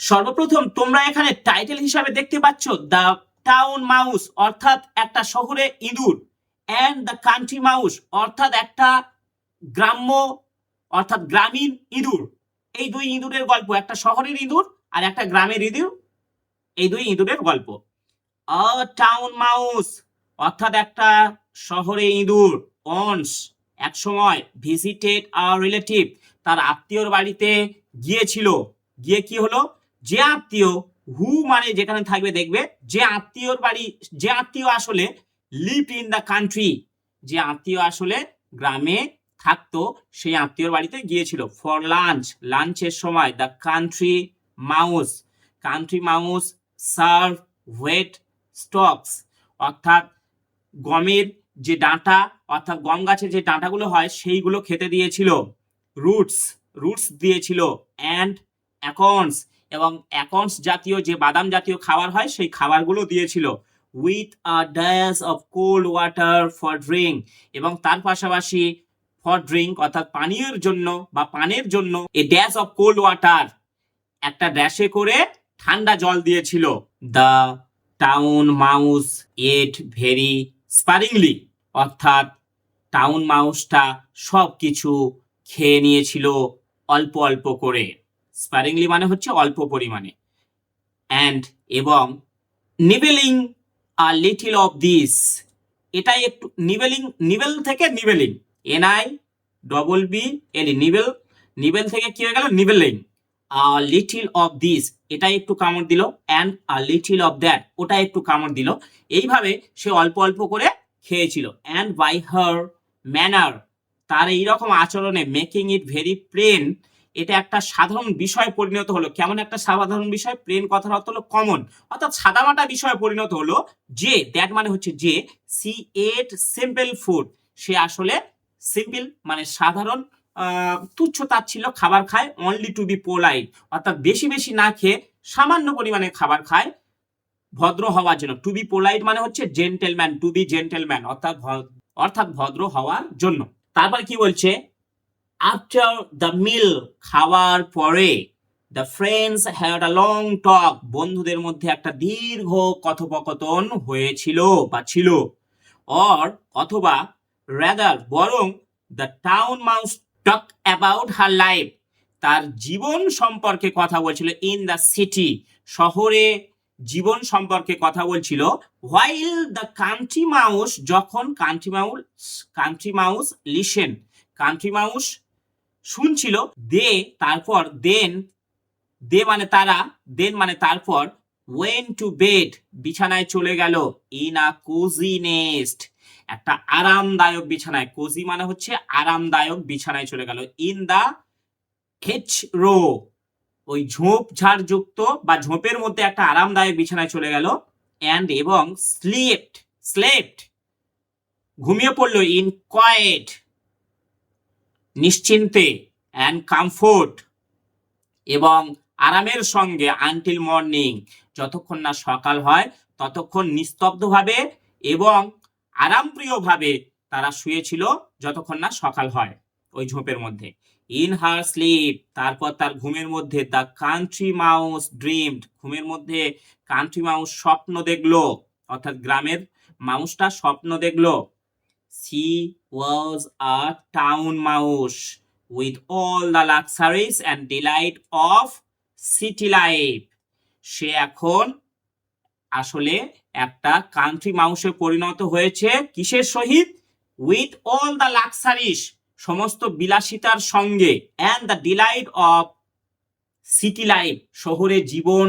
সর্বপ্রথম তোমরা এখানে টাইটেল হিসাবে দেখতে পাচ্ছ দ্য টাউন মাউস অর্থাৎ একটা শহরে ইঁদুর অ্যান্ড দ্য কান্ট্রি মাউস অর্থাৎ একটা গ্রাম্য, অর্থাৎ গ্রামীণ ইঁদুর। এই দুই ইঁদুরের গল্প, একটা শহরের ইঁদুর আর একটা গ্রামের ইঁদুর, এই দুই ইঁদুরের গল্প। আ টাউন মাউস অর্থাৎ একটা শহরে ইঁদুর অনস এক সময় ভিজিটেড আর রিলেটিভ তার আত্মীয়র বাড়িতে গিয়েছিল। গিয়ে কি হলো? যে আত্মীয় হু মানে যেখানে থাকবে, দেখবে যে আত্মীয়র বাড়ি, যে আত্মীয় আসলে লিভ ইন দ্য কান্ট্রি যে আত্মীয় আসলে গ্রামে থাকতো, সেই আত্মীয়র বাড়িতে গিয়েছিল ফর লাঞ্চ লাঞ্চের সময় the country mouse country mouse serve wheat stalks অর্থাৎ গমের যে ডাঁটা, অর্থাৎ গম গাছের যে ডাঁটাগুলো হয়, সেইগুলো খেতে দিয়েছিল রুটস রুটস দিয়েছিল অ্যান্ড অ্যাকন্স এবং অ্যাকন্স জাতীয় যে বাদাম জাতীয় খাবার হয়, সেই খাবারগুলো দিয়েছিল। With a dash of cold water for drink এবং তার পাশাপাশি ফর ড্রিঙ্ক অর্থাৎ পানীয়ের জন্য বা পানের জন্য a dash of cold water একটা ড্যাশে করে ঠান্ডা জল দিয়েছিল। The town mouse ate very sparingly অর্থাৎ টাউন মাউসটা সব কিছু খেয়ে নিয়েছিল অল্প অল্প করে। স্পারিংলি মানে হচ্ছে অল্প পরিমাণে। অ্যান্ড এবং nibbling a little of this এটাই একটু নিবেলিং নিবেল থেকে nibbling N I double B L nibble nibble থেকে কি হয়ে গেল? Nibbling a little of this এটা একটু কামড় দিল and a little of that ওটা একটু কামড় দিল। এইভাবে সে অল্প অল্প করে খেয়েছিল। অ্যান্ড বাই হার ম্যানার তার এইরকম আচরণে মেকিং ইট ভেরি প্লেন এটা একটা সাধারণ বিষয় পরিণত হলো। কেমন একটা সাধারণ বিষয়? প্লেন কথার অর্থ হলো কমন অর্থাৎ সাদামাটা বিষয়ে পরিণত হলো যে দ্যাট মানে হচ্ছে যে সি এট সিম্পল ফুড সে আসলে সিম্পল মানে সাধারণ তুচ্ছ তাচ্ছিল্য খাবার খায় অনলি টু বি পোলাইট অর্থাৎ বেশি বেশি না খেয়ে সামান্য পরিমাণে খাবার খায়, ভদ্র হওয়ার জন্য। টু বি পোলাইট মানে হচ্ছে জেন্টেলম্যান টু বি জেন্টেলম্যান অর্থাৎ অর্থাৎ ভদ্র হওয়ার জন্য। তারপর কি বলছে? আফটার দ্য মিল খাওয়ার পরে the friends had a long talk বন্ধুদের মধ্যে একটা দীর্ঘ কথোপকথন হয়েছিল বা ছিল। অর অথবা রাদার বরং the town mouse talk about her life তার জীবন সম্পর্কে কথা বলছিল ইন দ্য সিটি শহরে জীবন সম্পর্কে কথা বলছিল। হোয়াইল দ্য কান্ট্রি মাউস যখন country mouse country mouse listen country mouse শুনছিল, দে তারপর দেন, দে মানে তারা, দেন মানে তারপর ওয়েন টু বেড বিছানায় চলে গেল ইন আ কোজি নেস্ট একটা আরামদায়ক বিছানায় কোজি মানে হচ্ছে আরামদায়ক বিছানায় চলে গেল ইন দা হেচ রো ওই ঝোপ ঝাড় যুক্ত বা ঝোপের মধ্যে একটা আরামদায়ক বিছানায় চলে গেল অ্যান্ড এবং স্লিপড স্লেপড ঘুমিয়ে পড়ল ইন কয়েট নিশ্চিন্তে অ্যান্ড কমফোর্ট এবং আরামের সঙ্গে আনটিল মর্নিং যতক্ষণ না সকাল হয়, ততক্ষণ নিস্তব্ধভাবে এবং আরামপ্রিয়ভাবে তারা শুয়েছিল যতক্ষণ না সকাল হয় ওই ঝোপের মধ্যে। ইন হার স্লিপ তারপর তার ঘুমের মধ্যে দ্য কান্ট্রি মাউস ড্রিমড ঘুমের মধ্যে কান্ট্রি মাউস স্বপ্ন দেখল, অর্থাৎ গ্রামের মাউসটা স্বপ্ন দেখল। She was a town mouse with all the luxuries and delight of city life সে এখন আসলে একটা কান্ট্রি মাউসে পরিণত হয়েছে। কিসের সহিত? উইথ অল দ্য লাক্সারিস সমস্ত বিলাসিতার সঙ্গে and the delight of city life শহরে জীবন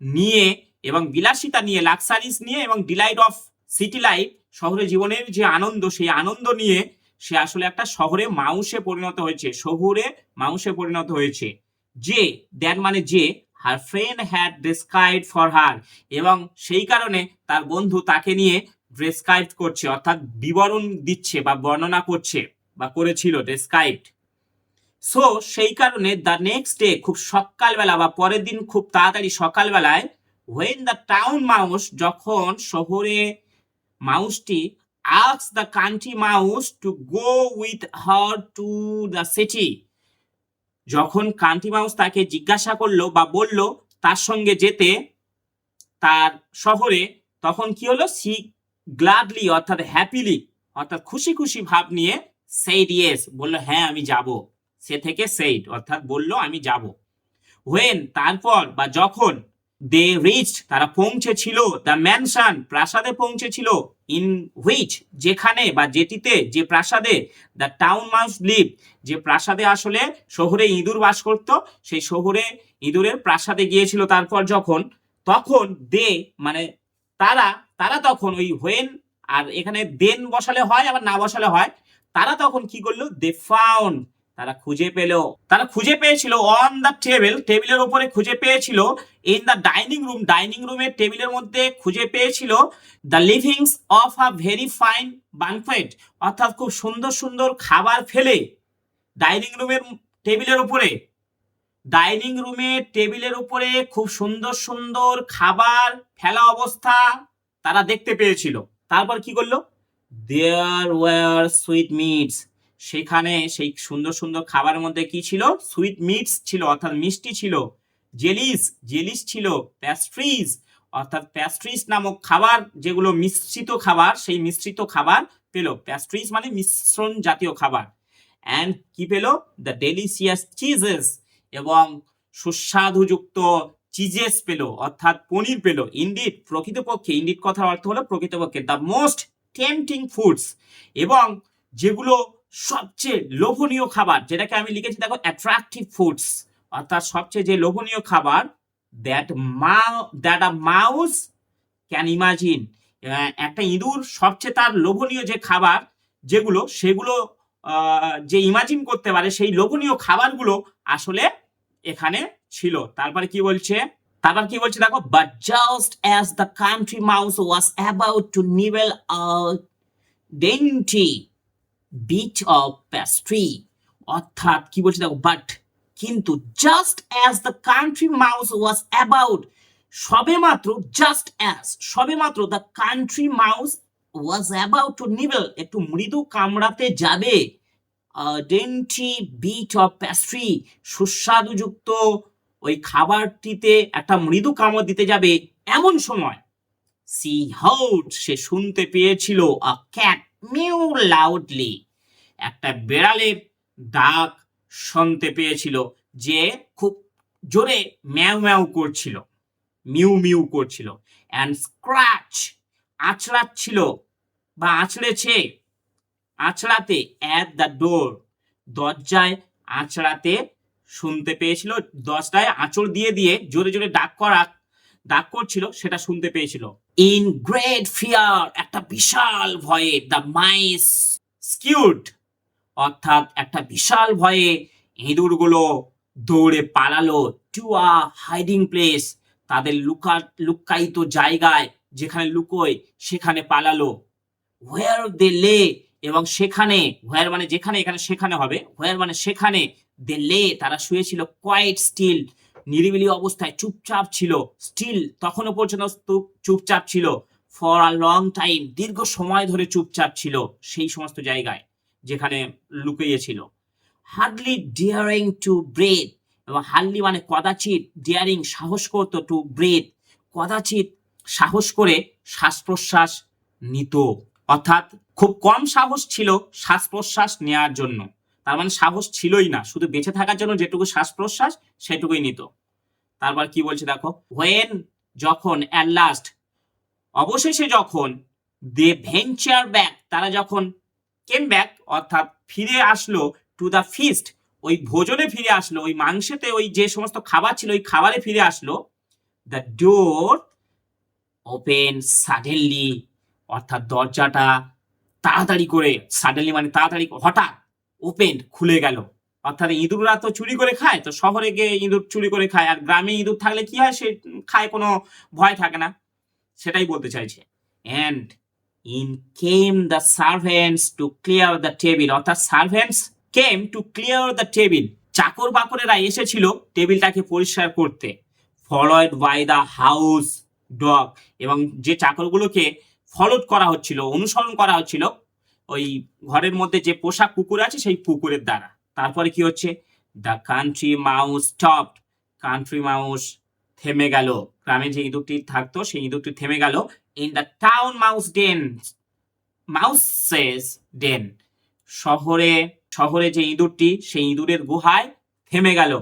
নিয়ে এবং বিলাসিতা নিয়ে লাক্সারিস নিয়ে এবং ডিলাইট অফ সিটি লাইফ শহরে জীবনের যে আনন্দ, সেই আনন্দ নিয়ে সে আসলে একটা শহরে মাউসে পরিণত হয়েছে, শহুরে মাউসে পরিণত হয়েছে। যে দ্যাট মানে যে her friend had describe for her এবং সেই কারণে তার বন্ধু তাকে নিয়ে ডেসক্রাইব করছে, অর্থাৎ বিবরণ দিচ্ছে বা বর্ণনা করছে বা করেছিল ডেসক্রাইবড সো সেই কারণে দ্য নেক্সট ডে খুব সকালবেলা বা পরের দিন খুব তাড়াতাড়ি সকালবেলায় ওয়েন দ্য টাউন মাউস যখন শহরে মাউসটি asks the country mouse to go with her to the city যখন কান্ট্রি মাউস তাকে জিজ্ঞাসা করল বা বলল তার সঙ্গে যেতে তার শহরে, তখন কি হলো? সি গ্লাডলি অর্থাৎ হ্যাপিলি অর্থাৎ খুশি খুশি ভাব নিয়ে সেইড ইয়েস বলল হ্যাঁ আমি যাব। সে থেকে সেইড অর্থাৎ বলল, আমি যাব। ওয়েন তারপর বা যখন দে রিচ তারা পৌঁছেছিল দ্য ম্যানসান প্রাসাদে পৌঁছেছিল ইন হুইচ যেখানে বা যেটিতে, যে প্রাসাদে দ্য টাউন মাউস লিভ যে প্রাসাদে আসলে শহরে ইঁদুর বাস করত, সেই শহরে ইঁদুরের প্রাসাদে গিয়েছিল তারপর যখন, তখন দে মানে তারা তারা তখন ওই হোয়েন আর এখানে দেন বসালে হয়, আবার না বসালে হয়, তারা তখন কি করল? দে ফাউন্ড তারা খুঁজে পেল। তারা খুঁজে পেয়েছিল অন দ্য টেবিল টেবিলের উপরে খুঁজে পেয়েছিল in the dining room dining রুমের টেবিলের মধ্যে খুঁজে পেয়েছিল the leavings of a very fine banquet অর্থাৎ খুব সুন্দর সুন্দর খাবার ফেলে ডাইনিং রুমের টেবিলের উপরে। ডাইনিং রুমের টেবিলের উপরে খুব সুন্দর সুন্দর খাবার ফেলা অবস্থা তারা দেখতে পেয়েছিল। তারপর কি করল? দেয়ার ওয়ার সুইট মিটস সেখানে সেই সুন্দর সুন্দর খাবারের মধ্যে কি ছিল? সুইট মিটস ছিল, অর্থাৎ মিষ্টি ছিল জেলিস জেলিস ছিল প্যাস্ট্রিজ অর্থাৎ প্যাস্ট্রিজ নামক খাবার যেগুলো মিশ্রিত খাবার, সেই মিশ্রিত খাবার পেল। প্যাস্ট্রিজ মানে মিশ্রণ জাতীয় খাবার। অ্যান্ড কি পেল? দ্য ডেলিসিয়াস চিজেস এবং সুস্বাদুযুক্ত চিজেস পেল, অর্থাৎ পনির পেল। ইন্ডিট প্রকৃতপক্ষে ইন্ডিট কথার অর্থ হলো প্রকৃতপক্ষে দ্য মোস্ট টেম্পটিং ফুডস এবং যেগুলো সবচেয়ে লোভনীয় খাবার, যেটাকে আমি লিখেছি, দেখো অ্যাট্রাকটিভ ফুডস অর্থাৎ সবচেয়ে যে লোভনীয় খাবার দ্যাট মা that a mouse can imagine একটা ইঁদুর সবচেয়ে তার লোভনীয় যে খাবার যেগুলো, সেগুলো যে ইমাজিন করতে পারে, সেই লোভনীয় খাবারগুলো আসলে এখানে ছিল। তারপরে কি বলছে? তারপর কি বলছে, দেখো but just as the country mouse was about to nibble dainty bit of pastry অর্থাৎ কি বলছে দেখো বাট কিন্তু just as the country mouse was about সবে মাত্র জাস্ট অ্যাজ সবে মাত্র the country mouse was about to nibble একটু মৃদু কামড়াতে যাবে ডেন্টি বিট অফ প্যাস্ট্রি সুস্বাদুযুক্ত ওই খাবারটিতে একটা মৃদু কামড় দিতে যাবে, এমন সময় সি হাউড সে শুনতে পেয়েছিল আ ক্যাট মিউ লাউডলি। একটা বেড়ালের ডাক শুনতে পেয়েছিল যে খুব জোরে ম্যাও ম্যাও করছিল। মিউ মিউ করছিল। অ্যান্ড স্ক্র্যাচ আছড়াচ্ছিল বা আছড়েছে আছড়াতে অ্যাট দ্য ডোর দরজায় আছড়াতে শুনতে পেয়েছিল। দরজায় আঁচড় দিয়ে দিয়ে জোরে জোরে ডাক করা ডাক করছিল, সেটা শুনতে পেয়েছিল। ইন গ্রেট ফিয়ার একটা বিশাল ভয়ে দ্য মাইস স্কিউড অর্থাৎ একটা বিশাল ভয়ে ইঁদুরগুলো দৌড়ে পালালো টু আ হাইডিং প্লেস তাদের লুকা লুকায়িত জায়গায় যেখানে লুকোয়, সেখানে পালালো। হোয়ার দে লে এবং সেখানে হোয়ার মানে যেখানে, এখানে সেখানে হবে হোয়ার মানে সেখানে দে লে তারা শুয়েছিল কোয়াইট স্টিল নিরিবিলি অবস্থায় চুপচাপ ছিল। স্টিল তখনও পর্যন্ত চুপচাপ ছিল। ফর আ লং টাইম দীর্ঘ সময় ধরে চুপচাপ ছিল সেই সমস্ত জায়গায় যেখানে লুকিয়েছিল হার্ডলি ডিয়ারিং টু ব্রেথ এবং হার্ডলি মানে কদাচিৎ ডিয়ারিং সাহস করতো টু ব্রেথ কদাচিৎ সাহস করে শ্বাস প্রশ্বাস নিত। অর্থাৎ খুব কম সাহস ছিল শ্বাস প্রশ্বাস নেওয়ার জন্য। তার মানে সাহস ছিলই না। শুধু বেঁচে থাকার জন্য যেটুকু শ্বাস প্রশ্বাস সেটুকুই নিত। তারপর কি বলছে দেখো? হোয়েন যখন অ্যাট লাস্ট অবশেষে যখন দে ভেঞ্চার ব্যাক তারা যখন কেম ব্যাক অর্থাৎ ফিরে আসলো টু দ্য ফিস্ট ওই ভোজনে ফিরে আসলো, ওই মাংসেতে ওই যে সমস্ত খাবার ছিল, ওই খাবারে ফিরে আসলো দ্য ডোর ওপেন সাডেনলি অর্থাৎ দরজাটা তাড়াতাড়ি করে সাডেনলি মানে তাড়াতাড়ি, হঠাৎ ওপেন খুলে গেল। অর্থাৎ ইঁদুররা তো চুরি করে খায়, তো শহরে গিয়ে ইঁদুর চুরি করে খায়, আর গ্রামে ইঁদুর থাকলে কি হয়? সে খায়, কোনো ভয় থাকে না। সেটাই বলতে চাইছে। And in came the servants to clear the table অর্থাৎ servants came to clear the table চাকর বাকরেরা এসেছিল টেবিলটাকে পরিষ্কার করতে। Followed by the house dog এবং যে চাকরগুলোকে ফলোড করা হচ্ছিল, অনুসরণ করা হচ্ছিল ওই ঘরের মধ্যে যে পোষা কুকুর আছে সেই কুকুরের দ্বারা। তারপরে কি হচ্ছে? The country mouse stop country mouse থেমে গেল। গ্রামে যে ইঁদুরটি থাকতো, সেই ইঁদুরটি থেমে গেল। In the town mouse den mouse's den শহরে শহরে যে ইঁদুরটি, সেই ইঁদুরের গুহায় থেমে গেল।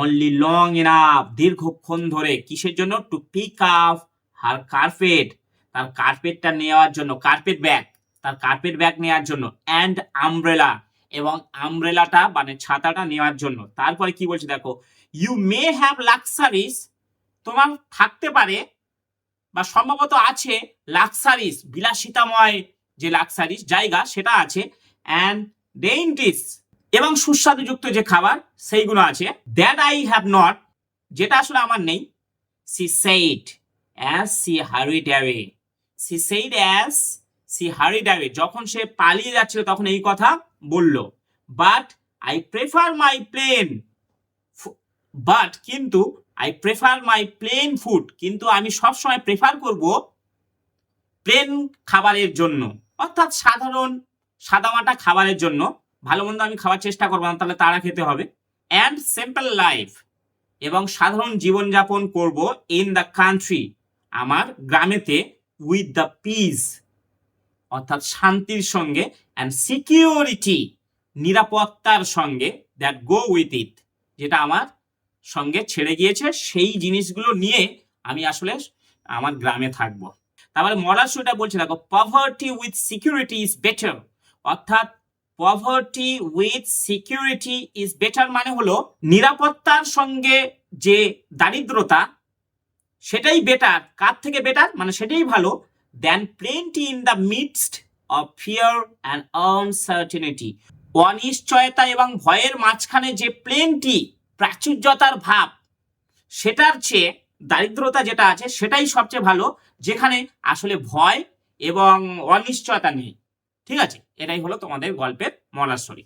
অনলি লং এনাফ দীর্ঘক্ষণ ধরে। কিসের জন্য? To pick up her carpet তার কার্পেটটা নেওয়ার জন্য। কার্পেট ব্যাগ তার কার্পেট ব্যাগ নেওয়ার জন্য অ্যান্ড আমব্রেলা এবং আমব্রেলাটা মানে ছাতাটা নেওয়ার জন্য। তারপরে কি বলছে দেখো ইউ মে হ্যাভ লাক্সারিস তোমার থাকতে পারে বা সম্ভবত আছে লাক্সারিস বিলাসিতাময় যে লাক্সারিস জায়গা সেটা আছে অ্যান্ড ডেইনটিস এবং সুস্বাদুযুক্ত যে খাবার সেইগুলো আছে। দ্যাট আই হ্যাভ নট যেটা আসলে আমার নেই। She said as she hurried away she said as she hurried away যখন সে পালিয়ে যাচ্ছিল, তখন এই কথা বলল but I prefer my plain but কিন্তু I prefer my plain food কিন্তু আমি সবসময় প্রেফার করব প্লেন খাবারের জন্য। অর্থাৎ সাধারণ সাদামাটা খাবারের জন্য। ভালো মন্দ আমি খাওয়ার চেষ্টা করব না, তাহলে তারা খেতে হবে। অ্যান্ড সিম্পল লাইফ এবং সাধারণ জীবনযাপন করব ইন দ্য কান্ট্রি আমার গ্রামেতে উইথ দ্য পিস অর্থাৎ শান্তির সঙ্গে অ্যান্ড সিকিউরিটি নিরাপত্তার সঙ্গে দ্যাট গো উইথ ইট যেটা আমার সঙ্গে ছেড়ে গিয়েছে, সেই জিনিসগুলো নিয়ে আমি আসলে আমার গ্রামে থাকব। তারপরে মরাল শুটা বলছে, দেখো poverty with security is better অর্থাৎ poverty with security is better মানে হলো নিরাপত্তার সঙ্গে যে দারিদ্রতা, সেটাই বেটার কার থেকে বেটার মানে সেটাই ভালো than plenty in the midst of fear and uncertainty অনিশ্চয়তা এবং ভয়ের মাঝখানে যে প্লেনটি প্রাচুর্যতার ভাব, সেটার চেয়ে দারিদ্রতা যেটা আছে, সেটাই সবচেয়ে ভালো, যেখানে আসলে ভয় এবং অনিশ্চয়তা নেই। ঠিক আছে? এটাই হলো তোমাদের গল্পের মলাশ্বরী